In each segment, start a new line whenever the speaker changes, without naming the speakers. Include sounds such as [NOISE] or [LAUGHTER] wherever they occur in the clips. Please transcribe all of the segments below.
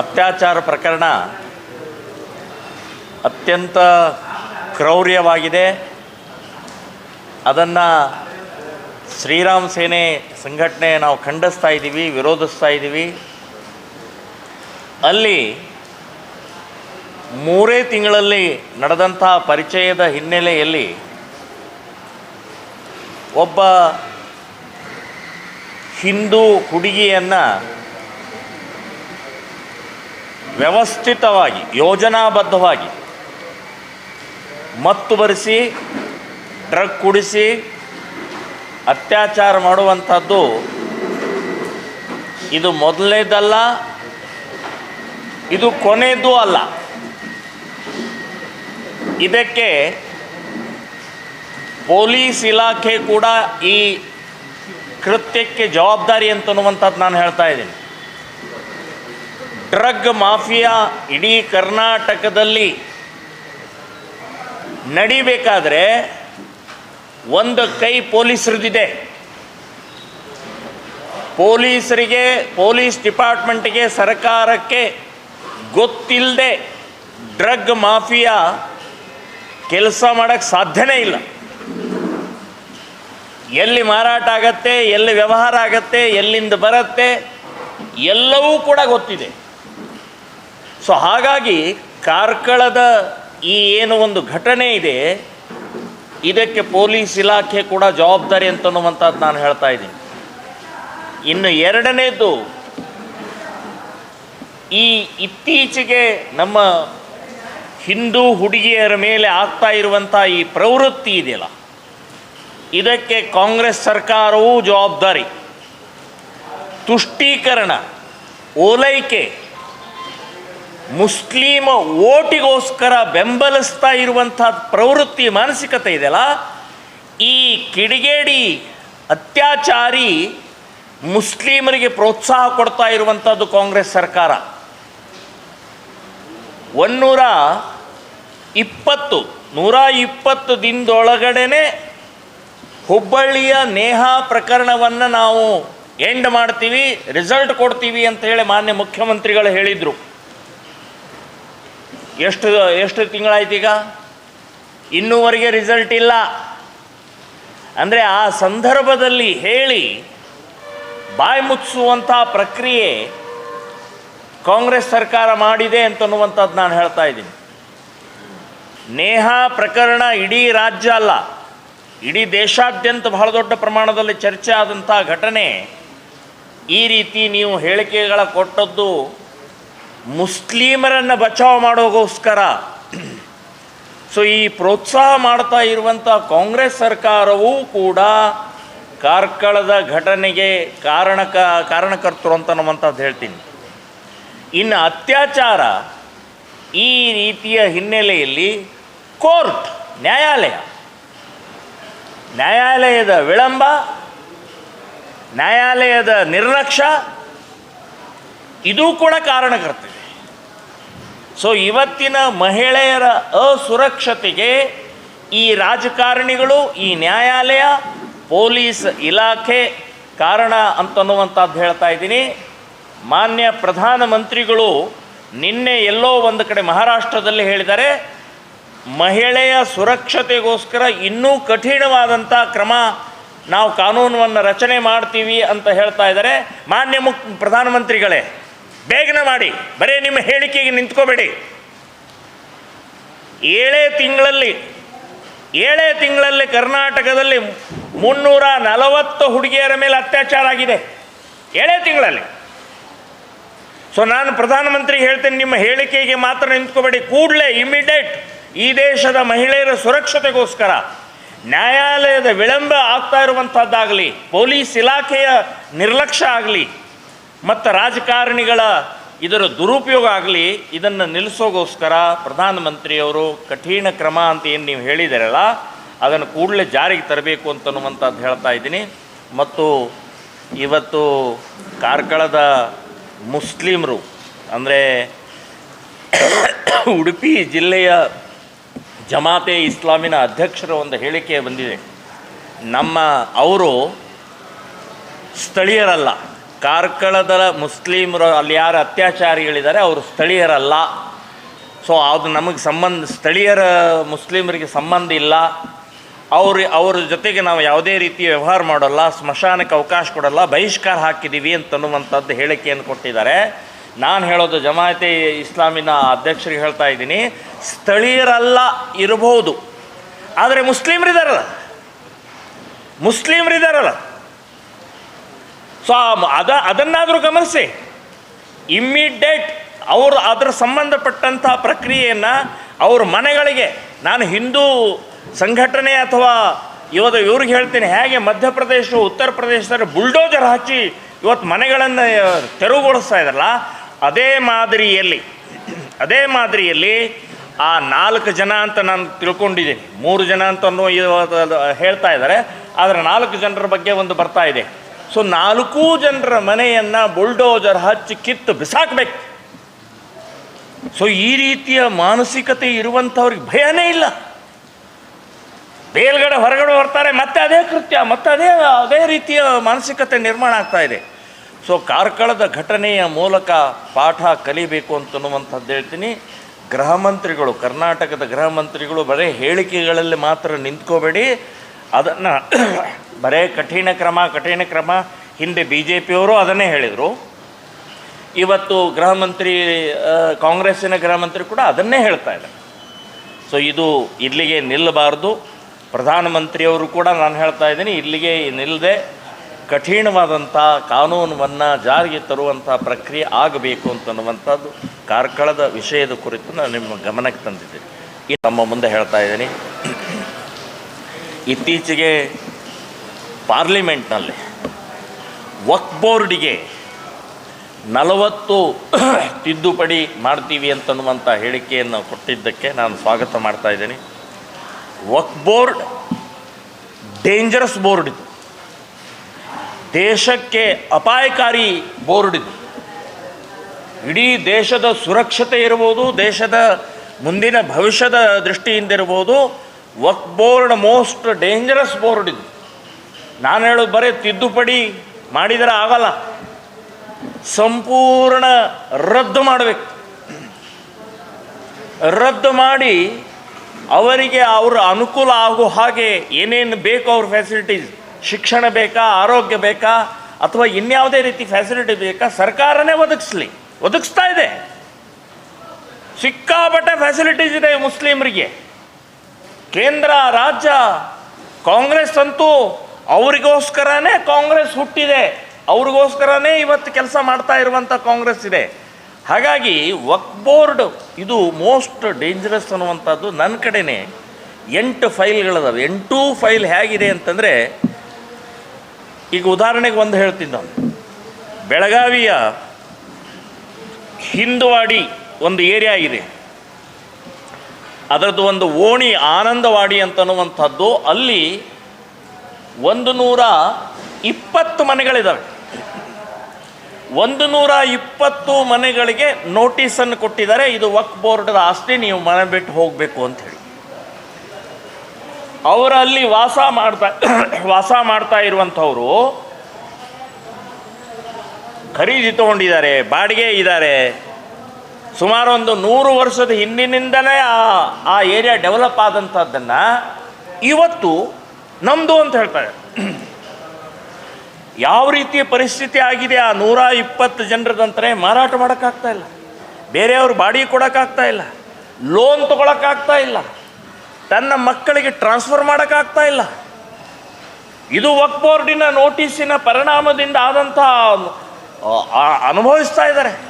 ಅತ್ಯಾಚಾರ ಪ್ರಕರಣ ಅತ್ಯಂತ ಕ್ರೌರ್ಯವಾಗಿದೆ. ಅದನ್ನು ಶ್ರೀರಾಮ್ ಸೇನೆ ಸಂಘಟನೆ ನಾವು ಖಂಡಿಸ್ತಾ ಇದ್ದೀವಿ, ವಿರೋಧಿಸ್ತಾ ಇದ್ದೀವಿ. ಅಲ್ಲಿ ಮೂರೇ ತಿಂಗಳಲ್ಲಿ ನಡೆದಂತಹ ಪರಿಚಯದ ಹಿನ್ನೆಲೆಯಲ್ಲಿ ಒಬ್ಬ ಹಿಂದೂ ಹುಡುಗಿಯನ್ನು ವ್ಯವಸ್ಥಿತವಾಗಿ, ಯೋಜನಾಬದ್ಧವಾಗಿ ಮತ್ತು ಬರೆಸಿ, ಡ್ರಗ್ ಕುಡಿಸಿ, ಅತ್ಯಾಚಾರ ಮಾಡುವಂಥದ್ದು ಇದು ಮೊದಲನೇದಲ್ಲ ಇದು ಕೊನೆಯದೂ ಅಲ್ಲ. ಇದಕ್ಕೆ ಪೊಲೀಸ್ ಇಲಾಖೆ ಕೂಡ ಈ ಕೃತ್ಯಕ್ಕೆ ಜವಾಬ್ದಾರಿ ಅಂತನ್ನುವಂಥದ್ದು ನಾನು ಹೇಳ್ತಾ ಇದ್ದೀನಿ. ಡ್ರಗ್ ಮಾಫಿಯಾ ಇಡೀ ಕರ್ನಾಟಕದಲ್ಲಿ ನಡಿಬೇಕಾದ್ರೆ ಒಂದು ಕೈ ಪೊಲೀಸರದಿದೆ ಪೊಲೀಸರಿಗೆ, ಪೊಲೀಸ್ ಡಿಪಾರ್ಟ್ಮೆಂಟ್ಗೆ, ಸರ್ಕಾರಕ್ಕೆ ಗೊತ್ತಿಲ್ಲದೆ ಡ್ರಗ್ ಮಾಫಿಯಾ ಕೆಲಸ ಮಾಡೋಕ್ಕೆ ಸಾಧ್ಯನೇ ಇಲ್ಲ. ಎಲ್ಲಿ ಮಾರಾಟ ಆಗತ್ತೆ, ಎಲ್ಲಿ ವ್ಯವಹಾರ ಆಗತ್ತೆ, ಎಲ್ಲಿಂದ ಬರುತ್ತೆ, ಎಲ್ಲವೂ ಕೂಡ ಗೊತ್ತಿದೆ. ಸೊ ಹಾಗಾಗಿ ಕಾರ್ಕಳದ ಈ ಏನು ಒಂದು ಘಟನೆ ಇದೆ, ಇದಕ್ಕೆ ಪೊಲೀಸ್ ಇಲಾಖೆ ಕೂಡ ಜವಾಬ್ದಾರಿ ಅಂತನ್ನುವಂಥದ್ದು ನಾನು ಹೇಳ್ತಾ ಇದ್ದೀನಿ. ಇನ್ನು ಎರಡನೇದು ಈ ಇತ್ತೀಚೆಗೆ ನಮ್ಮ ಹಿಂದೂ ಹುಡುಗಿಯರ ಮೇಲೆ ಆಗ್ತಾ ಇರುವಂಥ ಈ ಪ್ರವೃತ್ತಿ ಇದೆಯಲ್ಲ, ಇದಕ್ಕೆ ಕಾಂಗ್ರೆಸ್ ಸರ್ಕಾರವೂ ಜವಾಬ್ದಾರಿ. ತುಷ್ಟೀಕರಣ, ಓಲೈಕೆ ಮುಸ್ಲಿಂ ಓಟಿಗೋಸ್ಕರ ಬೆಂಬಲಿಸ್ತಾ ಇರುವಂಥ ಪ್ರವೃತ್ತಿ ಮಾನಸಿಕತೆ ಇದೆಯಲ್ಲ? ಈ ಕಿಡಿಗೇಡಿ ಅತ್ಯಾಚಾರಿ ಮುಸ್ಲಿಮರಿಗೆ ಪ್ರೋತ್ಸಾಹ ಕೊಡ್ತಾ ಇರುವಂಥದ್ದು ಕಾಂಗ್ರೆಸ್ ಸರ್ಕಾರ. ಒನ್ನೂರ ಇಪ್ಪತ್ತು, ನೂರ ಇಪ್ಪತ್ತು ದಿನದೊಳಗಡೆನೆ ಹುಬ್ಬಳ್ಳಿಯ ನೇಹ ಪ್ರಕರಣವನ್ನು ನಾವು ಎಂಡ್ ಮಾಡ್ತೀವಿ ರಿಸಲ್ಟ್ ಕೊಡ್ತೀವಿ ಅಂತ ಹೇಳಿ ಮಾನ್ಯ ಮುಖ್ಯಮಂತ್ರಿಗಳು ಹೇಳಿದರು. ಎಷ್ಟು ಎಷ್ಟು ಈಗ? ಇನ್ನೂವರೆಗೆ ರಿಸಲ್ಟ್ ಇಲ್ಲ. ಅಂದರೆ ಆ ಸಂದರ್ಭದಲ್ಲಿ ಹೇಳಿ ಬಾಯಿ ಮುಚ್ಚಿಸುವಂಥ ಪ್ರಕ್ರಿಯೆ ಕಾಂಗ್ರೆಸ್ ಸರ್ಕಾರ ಮಾಡಿದೆ ಅಂತನ್ನುವಂಥದ್ದು ನಾನು ಹೇಳ್ತಾ ಇದ್ದೀನಿ. ನೇಹ ಪ್ರಕರಣ ಇಡೀ ರಾಜ್ಯ ಅಲ್ಲ, ಇಡೀ ದೇಶಾದ್ಯಂತ ಬಹಳ ದೊಡ್ಡ ಪ್ರಮಾಣದಲ್ಲಿ ಚರ್ಚೆ ಆದಂಥ ಘಟನೆ ಈ ರೀತಿ ನೀವು ಹೇಳಿಕೆಗಳ ಕೊಟ್ಟದ್ದು ಮುಸ್ಲಿಮರನ್ನು ಬಚಾವ್ ಮಾಡೋಗೋಸ್ಕರ. ಸೊ ಈ ಪ್ರೋತ್ಸಾಹ ಮಾಡ್ತಾ ಇರುವಂಥ ಕಾಂಗ್ರೆಸ್ ಸರ್ಕಾರವೂ ಕೂಡ ಕಾರ್ಕಳದ ಘಟನೆಗೆ ಕಾರಣಕ, ಕಾರಣಕರ್ತರು ಅಂತ ನಮ್ಮಂಥದ್ದು ಹೇಳ್ತೀನಿ. ಇನ್ನು ಅತ್ಯಾಚಾರ ಈ ರೀತಿಯ ಹಿನ್ನೆಲೆಯಲ್ಲಿ ಕೋರ್ಟ್, ನ್ಯಾಯಾಲಯ. ನ್ಯಾಯಾಲಯದ ವಿಳಂಬ, ನ್ಯಾಯಾಲಯದ ನಿರ್ಲಕ್ಷ್ಯ ಇದೂ ಕೂಡ ಕಾರಣಕರ್ತಿದೆ ಸೊ ಇವತ್ತಿನ ಮಹಿಳೆಯರ ಅಸುರಕ್ಷತೆಗೆ ಈ ರಾಜಕಾರಣಿಗಳು, ಈ ನ್ಯಾಯಾಲಯ, ಪೊಲೀಸ್ ಇಲಾಖೆ ಕಾರಣ ಅಂತನ್ನುವಂಥದ್ದು ಹೇಳ್ತಾ ಇದ್ದೀನಿ. ಮಾನ್ಯ ಪ್ರಧಾನಮಂತ್ರಿಗಳು ನಿನ್ನೆ ಎಲ್ಲೋ ಒಂದು ಕಡೆ ಮಹಾರಾಷ್ಟ್ರದಲ್ಲಿ ಹೇಳಿದ್ದಾರೆ, ಮಹಿಳೆಯ ಸುರಕ್ಷತೆಗೋಸ್ಕರ ಇನ್ನೂ ಕಠಿಣವಾದಂಥ ಕ್ರಮ ನಾವು ಕಾನೂನನ್ನು ರಚನೆ ಮಾಡ್ತೀವಿ ಅಂತ ಹೇಳ್ತಾ ಇದ್ದಾರೆ. ಮಾನ್ಯ ಮುಖ್ ಪ್ರಧಾನಮಂತ್ರಿಗಳೇ ಬೇಗನೆ ಮಾಡಿ, ಬರೀ ನಿಮ್ಮ ಹೇಳಿಕೆಗೆ ನಿಂತ್ಕೋಬೇಡಿ. ಏಳೇ ತಿಂಗಳಲ್ಲಿ ಏಳೇ ತಿಂಗಳಲ್ಲಿ ಕರ್ನಾಟಕದಲ್ಲಿ ಮುನ್ನೂರ ನಲವತ್ತು ಹುಡುಗಿಯರ ಮೇಲೆ ಅತ್ಯಾಚಾರ ಆಗಿದೆ. ಏಳೇ ತಿಂಗಳಲ್ಲಿ. ಸೊ ನಾನು ಪ್ರಧಾನಮಂತ್ರಿ ಹೇಳ್ತೇನೆ, ನಿಮ್ಮ ಹೇಳಿಕೆಗೆ ಮಾತ್ರ ನಿಂತ್ಕೋಬೇಡಿ. ಕೂಡಲೇ ಇಮಿಡಿಯೇಟ್ ಈ ದೇಶದ ಮಹಿಳೆಯರ ಸುರಕ್ಷತೆಗೋಸ್ಕರ ನ್ಯಾಯಾಲಯದ ವಿಳಂಬ ಆಗ್ತಾ ಇರುವಂಥದ್ದಾಗಲಿ ಪೊಲೀಸ್ ಇಲಾಖೆಯ ನಿರ್ಲಕ್ಷ್ಯ ಆಗಲಿ ಮತ್ತು ರಾಜಕಾರಣಿಗಳ ಇದರ ದುರುಪಯೋಗ ಆಗಲಿ, ಇದನ್ನು ನಿಲ್ಲಿಸೋಗೋಸ್ಕರ ಪ್ರಧಾನಮಂತ್ರಿಯವರು ಕಠಿಣ ಕ್ರಮ ಅಂತ ಏನು ನೀವು ಹೇಳಿದಿರಲ್ಲ, ಅದನ್ನು ಕೂಡಲೇ ಜಾರಿಗೆ ತರಬೇಕು ಅಂತನ್ನುವಂಥದ್ದು ಹೇಳ್ತಾ ಇದ್ದೀನಿ. ಮತ್ತು ಇವತ್ತು ಕಾರ್ಕಳದ ಮುಸ್ಲಿಮರು, ಅಂದರೆ ಉಡುಪಿ ಜಿಲ್ಲೆಯ ಜಮಾತೆ ಇಸ್ಲಾಮಿನ ಅಧ್ಯಕ್ಷರ ಒಂದು ಹೇಳಿಕೆ ಬಂದಿದೆ. ನಮ್ಮ ಅವರು ಸ್ಥಳೀಯರಲ್ಲ. ಕಾರ್ಕಳದ ಮುಸ್ಲಿಮರು ಅಲ್ಲಿ ಯಾರು ಅತ್ಯಾಚಾರಿಗಳಿದ್ದಾರೆ, ಅವರು ಸ್ಥಳೀಯರಲ್ಲ. ಸೊ ಅದು ನಮಗೆ ಸಂಬಂಧ, ಸ್ಥಳೀಯರ ಮುಸ್ಲಿಮರಿಗೆ ಸಂಬಂಧ ಇಲ್ಲ. ಅವ್ರ ಅವ್ರ ಜೊತೆಗೆ ನಾವು ಯಾವುದೇ ರೀತಿ ವ್ಯವಹಾರ ಮಾಡೋಲ್ಲ, ಸ್ಮಶಾನಕ್ಕೆ ಅವಕಾಶ ಕೊಡಲ್ಲ, ಬಹಿಷ್ಕಾರ ಹಾಕಿದ್ದೀವಿ ಅಂತನ್ನುವಂಥದ್ದು ಹೇಳಿಕೆಯನ್ನು ಕೊಟ್ಟಿದ್ದಾರೆ. ನಾನು ಹೇಳೋದು ಜಮಾಯತೆ ಇಸ್ಲಾಮಿನ ಅಧ್ಯಕ್ಷರಿಗೆ ಹೇಳ್ತಾ ಇದ್ದೀನಿ, ಸ್ಥಳೀಯರಲ್ಲ ಇರಬಹುದು, ಆದರೆ ಮುಸ್ಲಿಮರಿದಾರಲ್ಲ. ಮುಸ್ಲಿಮರಿದಾರಲ್ಲ. ಸೊ ಅದ, ಅದನ್ನಾದರೂ ಗಮನಿಸಿ. ಇಮ್ಮಿಡಿಯೇಟ್ ಅವರು, ಅದರ ಸಂಬಂಧಪಟ್ಟಂಥ ಪ್ರಕ್ರಿಯೆಯನ್ನು ಅವ್ರ ಮನೆಗಳಿಗೆ, ನಾನು ಹಿಂದೂ ಸಂಘಟನೆ ಅಥವಾ ಇವತ್ತು ಇವ್ರಿಗೆ ಹೇಳ್ತೀನಿ, ಹೇಗೆ ಮಧ್ಯಪ್ರದೇಶ, ಉತ್ತರ ಪ್ರದೇಶದಲ್ಲಿ ಬುಲ್ಡೋಜರ್ ಹಚ್ಚಿ ಇವತ್ತು ಮನೆಗಳನ್ನು ತೆರವುಗೊಳಿಸ್ತಾ ಇದ್ದಾರಲ್ಲ, ಅದೇ ಮಾದರಿಯಲ್ಲಿ ಅದೇ ಮಾದರಿಯಲ್ಲಿ ಆ ನಾಲ್ಕು ಜನ ಅಂತ ನಾನು ತಿಳ್ಕೊಂಡಿದ್ದೀನಿ. ಮೂರು ಜನ ಅಂತ ಹೇಳ್ತಾ ಇದ್ದಾರೆ, ಆದರೆ ನಾಲ್ಕು ಜನರ ಬಗ್ಗೆ ಒಂದು ಬರ್ತಾ ಇದೆ. ಸೊ ನಾಲ್ಕೂ ಜನರ ಮನೆಯನ್ನು ಬುಲ್ಡೋಜರ್ ಹಚ್ಚಿ ಕಿತ್ತು ಬಿಸಾಕ್ಬೇಕು. ಸೊ ಈ ರೀತಿಯ ಮಾನಸಿಕತೆ ಇರುವಂಥವ್ರಿಗೆ ಭಯನೇ ಇಲ್ಲ. ಬೇಲ್ಗಡೆ ಹೊರಗಡೆ ಬರ್ತಾರೆ, ಮತ್ತೆ ಅದೇ ಕೃತ್ಯ, ಮತ್ತೆ ಅದೇ ಅದೇ ರೀತಿಯ ಮಾನಸಿಕತೆ ನಿರ್ಮಾಣ ಆಗ್ತಾ ಇದೆ. ಸೊ ಕಾರ್ಕಳದ ಘಟನೆಯ ಮೂಲಕ ಪಾಠ ಕಲಿಬೇಕು ಅಂತನ್ನುವಂಥದ್ದು ಹೇಳ್ತೀನಿ. ಗೃಹ ಮಂತ್ರಿಗಳು, ಕರ್ನಾಟಕದ ಗೃಹ ಮಂತ್ರಿಗಳು ಬರೀ ಹೇಳಿಕೆಗಳಲ್ಲಿ ಮಾತ್ರ ನಿಂತ್ಕೋಬೇಡಿ. ಅದನ್ನು ಬರೇ ಕಠಿಣ ಕ್ರಮ ಕಠಿಣ ಕ್ರಮ. ಹಿಂದೆ ಬಿ ಜೆ ಪಿಯವರು ಅದನ್ನೇ ಹೇಳಿದರು. ಇವತ್ತು ಗೃಹ ಮಂತ್ರಿ ಕಾಂಗ್ರೆಸ್ಸಿನ ಗೃಹ ಮಂತ್ರಿ ಕೂಡ ಅದನ್ನೇ ಹೇಳ್ತಾ ಇದ್ದಾರೆ. ಸೊ ಇದು ಇಲ್ಲಿಗೆ ನಿಲ್ಲಬಾರ್ದು. ಪ್ರಧಾನಮಂತ್ರಿಯವರು ಕೂಡ ನಾನು ಹೇಳ್ತಾ ಇದ್ದೀನಿ, ಇಲ್ಲಿಗೆ ನಿಲ್ಲದೆ ಕಠಿಣವಾದಂಥ ಕಾನೂನನ್ನು ಜಾರಿಗೆ ತರುವಂಥ ಪ್ರಕ್ರಿಯೆ ಆಗಬೇಕು ಅಂತನ್ನುವಂಥದ್ದು ಕಾರ್ಕಳದ ವಿಷಯದ ಕುರಿತು ನಾನು ನಿಮ್ಮ ಗಮನಕ್ಕೆ ತಂದಿದ್ದೀನಿ. ಈ ನಮ್ಮ ಮುಂದೆ ಹೇಳ್ತಾ ಇದ್ದೀನಿ. ಇತ್ತೀಚೆಗೆ ಪಾರ್ಲಿಮೆಂಟ್ನಲ್ಲಿ ವಕ್ ಬೋರ್ಡಿಗೆ ನಲವತ್ತು [COUGHS] ತಿದ್ದುಪಡಿ ಮಾಡ್ತೀವಿ ಅಂತನ್ನುವಂಥ ಹೇಳಿಕೆಯನ್ನು ಕೊಟ್ಟಿದ್ದಕ್ಕೆ ನಾನು ಸ್ವಾಗತ ಮಾಡ್ತಾ ಇದ್ದೀನಿ. ವಕ್ ಬೋರ್ಡ್ ಡೇಂಜರಸ್ ಬೋರ್ಡ್ ಇದು. ದೇಶಕ್ಕೆ ಅಪಾಯಕಾರಿ ಬೋರ್ಡ್ ಇದು. ಇಡೀ ದೇಶದ ಸುರಕ್ಷತೆ ಇರ್ಬೋದು, ದೇಶದ ಮುಂದಿನ ಭವಿಷ್ಯದ ದೃಷ್ಟಿಯಿಂದ ಇರ್ಬೋದು Waqf board most dangerous board ಇದು. ನಾನು ಹೇಳೋದು ಬರೀ ತಿದ್ದುಪಡಿ ಮಾಡಿದರೆ ಆಗಲ್ಲ. ಸಂಪೂರ್ಣ ರದ್ದು ಮಾಡಬೇಕು. ರದ್ದು ಮಾಡಿ ಅವರಿಗೆ ಅವರ ಅನುಕೂಲ ಆಗೋ ಹಾಗೆ ಏನೇನು ಬೇಕು ಅವ್ರ ಫೆಸಿಲಿಟೀಸ್ ಶಿಕ್ಷಣ ಬೇಕಾ, ಆರೋಗ್ಯ ಬೇಕಾ, ಅಥವಾ ಇನ್ಯಾವುದೇ ರೀತಿ ಫೆಸಿಲಿಟಿ ಬೇಕಾ, ಸರ್ಕಾರನೇ ಒದಗಿಸ್ಲಿ. ಒದಗಿಸ್ತಾ ಇದೆ. ಸಿಕ್ಕಾಪಟ್ಟೆ ಫೆಸಿಲಿಟೀಸ್ ಇದೆ ಮುಸ್ಲಿಮರಿಗೆ. ಕೇಂದ್ರ, ರಾಜ್ಯ, ಕಾಂಗ್ರೆಸ್ ಅಂತೂ ಅವರಿಗೋಸ್ಕರನೇ ಕಾಂಗ್ರೆಸ್ ಹುಟ್ಟಿದೆ. ಅವ್ರಿಗೋಸ್ಕರನೇ ಇವತ್ತು ಕೆಲಸ ಮಾಡ್ತಾ ಇರುವಂಥ ಕಾಂಗ್ರೆಸ್ ಇದೆ. ಹಾಗಾಗಿ ವಕ್ ಬೋರ್ಡ್ ಇದು ಮೋಸ್ಟ್ ಡೇಂಜರಸ್ ಅನ್ನುವಂಥದ್ದು ನನ್ನ ಕಡೆನೇ. ಎಂಟು ಫೈಲ್ಗಳದಾವೆ. ಎಂಟೂ ಫೈಲ್ ಹೇಗಿದೆ ಅಂತಂದರೆ, ಈಗ ಉದಾಹರಣೆಗೆ ಒಂದು ಹೇಳ್ತೀನಿ ನಾನು. ಬೆಳಗಾವಿಯ ಹಿಂದವಾಡಿ ಒಂದು ಏರಿಯಾ ಇದೆ. ಅದರದ್ದು ಒಂದು ಓಣಿ ಆನಂದವಾಡಿ ಅಂತನ್ನುವಂಥದ್ದು ಅಲ್ಲಿ ಒಂದು ನೂರ ಇಪ್ಪತ್ತು ಮನೆಗಳಿದ್ದಾವೆ ಒಂದು ನೂರ ಇಪ್ಪತ್ತು ಮನೆಗಳಿಗೆ ನೋಟಿಸನ್ನು ಕೊಟ್ಟಿದ್ದಾರೆ. ಇದು ವಕ್ ಬೋರ್ಡ್ದ ಆಸ್ತಿ, ನೀವು ಮನೆ ಬಿಟ್ಟು ಹೋಗಬೇಕು ಅಂತ ಹೇಳಿ. ಅವರಲ್ಲಿ ವಾಸ ಮಾಡ್ತಾ ವಾಸ ಮಾಡ್ತಾ ಇರುವಂಥವರು ಖರೀದಿ ತಗೊಂಡಿದ್ದಾರೆ, ಬಾಡಿಗೆ ಇದ್ದಾರೆ. ಸುಮಾರು ಒಂದು ನೂರು ವರ್ಷದ ಹಿಂದಿನಿಂದಲೇ ಆ ಆ ಏರಿಯಾ ಡೆವಲಪ್ ಆದಂಥದ್ದನ್ನು ಇವತ್ತು ನಮ್ಮದು ಅಂತ ಹೇಳ್ತಾರೆ. [CLEARS THROAT] ಯಾವ ರೀತಿಯ ಪರಿಸ್ಥಿತಿ ಆಗಿದೆ ಆ ನೂರ ಇಪ್ಪತ್ತು ಜನರದಂತಾರೆ ಮಾರಾಟ ಮಾಡೋಕ್ಕಾಗ್ತಾ ಇಲ್ಲ. ಬೇರೆಯವ್ರು ಬಾಡಿಗೆ ಕೊಡೋಕ್ಕಾಗ್ತಾ ಇಲ್ಲ. ಲೋನ್ ತೊಗೊಳಕ್ಕಾಗ್ತಾ ಇಲ್ಲ. ತನ್ನ ಮಕ್ಕಳಿಗೆ ಟ್ರಾನ್ಸ್ಫರ್ ಮಾಡೋಕ್ಕಾಗ್ತಾ ಇಲ್ಲ. ಇದು ವಕ್ ಬೋರ್ಡಿನ ನೋಟಿಸಿನ ಪರಿಣಾಮದಿಂದ ಆದಂಥ ಅನುಭವಿಸ್ತಾ ಇದ್ದಾರೆ.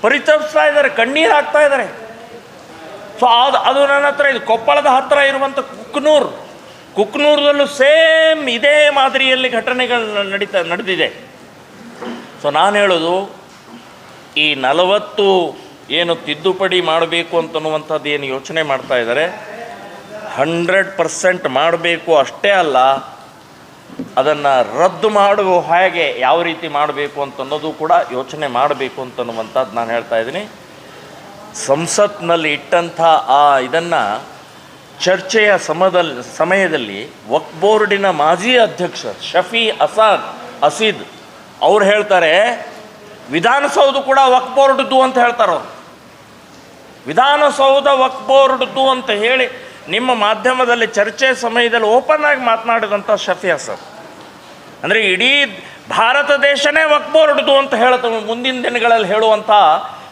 ಪರಿತಪಿಸ್ತಾ ಇದ್ದಾರೆ, ಕಣ್ಣೀರು ಹಾಕ್ತಾ ಇದ್ದಾರೆ. ಸೊ ಅದು ಅದು ನನ್ನ ಹತ್ರ ಇದು ಕೊಪ್ಪಳದ ಹತ್ತಿರ ಇರುವಂಥ ಕುಕ್ನೂರು. ಕುಕ್ನೂರದಲ್ಲೂ ಸೇಮ್ ಇದೇ ಮಾದರಿಯಲ್ಲಿ ಘಟನೆಗಳು ನಡೀತಾ, ನಡೆದಿದೆ. ಸೊ ನಾನು ಹೇಳೋದು, ಈ ನಲವತ್ತು ಏನು ತಿದ್ದುಪಡಿ ಮಾಡಬೇಕು ಅಂತನ್ನುವಂಥದ್ದು ಏನು ಯೋಚನೆ ಮಾಡ್ತಾ ಇದ್ದಾರೆ, ಹಂಡ್ರೆಡ್ ಪರ್ಸೆಂಟ್ ಮಾಡಬೇಕು ಅಷ್ಟೇ ಅಲ್ಲ, ಅದನ್ನು ರದ್ದು ಮಾಡುವ ಹಾಗೆ ಯಾವ ರೀತಿ ಮಾಡಬೇಕು ಅಂತನ್ನೋದು ಕೂಡ ಯೋಚನೆ ಮಾಡಬೇಕು ಅಂತನ್ನುವಂಥದ್ದು ನಾನು ಹೇಳ್ತಾ ಇದ್ದೀನಿ. ಸಂಸತ್ನಲ್ಲಿ ಇಟ್ಟಂಥ ಆ ಇದನ್ನು ಚರ್ಚೆಯ ಸಮದಲ್ಲಿ ಸಮಯದಲ್ಲಿ ವಕ್ ಬೋರ್ಡಿನ ಮಾಜಿ ಅಧ್ಯಕ್ಷ ಶಫಿ ಅಸಾದ್ ಅಸೀದ್ ಅವ್ರು ಹೇಳ್ತಾರೆ ವಿಧಾನಸೌಧ ಕೂಡ ವಕ್ ಬೋರ್ಡ್ದು ಅಂತ ಹೇಳ್ತಾರೆ ವಿಧಾನಸೌಧ ವಕ್ ಬೋರ್ಡ್ದು ಅಂತ ಹೇಳಿ ನಿಮ್ಮ ಮಾಧ್ಯಮದಲ್ಲಿ ಚರ್ಚೆ ಸಮಯದಲ್ಲಿ ಓಪನ್ ಆಗಿ ಮಾತನಾಡಿದಂಥ ಶಫಿ ಅಸಾದ್. ಅಂದರೆ ಇಡೀ ಭಾರತ ದೇಶನೇ ವಕ್ ಬೋರ್ಡ್ದು ಅಂತ ಹೇಳ್ತಾರೆ ಮುಂದಿನ ದಿನಗಳಲ್ಲಿ ಹೇಳುವಂಥ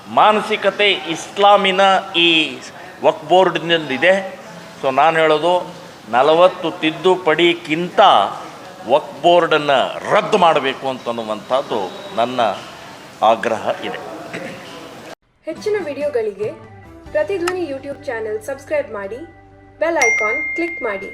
ಮಾನಸಿಕತೆ ಇಸ್ಲಾಮಿನ ಈ ವಕ್ ಬೋರ್ಡ್ನಿಂದಿದೆ ಸೊ ನಾನು ಹೇಳೋದು ನಲವತ್ತು ತಿದ್ದುಪಡಿಗಿಂತ ವಕ್ ಬೋರ್ಡನ್ನು ರದ್ದು ಮಾಡಬೇಕು ಅಂತನ್ನುವಂಥದ್ದು ನನ್ನ ಆಗ್ರಹ ಇದೆ.
ಹೆಚ್ಚಿನ ವಿಡಿಯೋಗಳಿಗೆ ಪ್ರತಿಧ್ವನಿ ಯೂಟ್ಯೂಬ್ ಚಾನೆಲ್ ಸಬ್ಸ್ಕ್ರೈಬ್ ಮಾಡಿ, ಬೆಲ್ ಐಕಾನ್ ಕ್ಲಿಕ್ ಮಾಡಿ.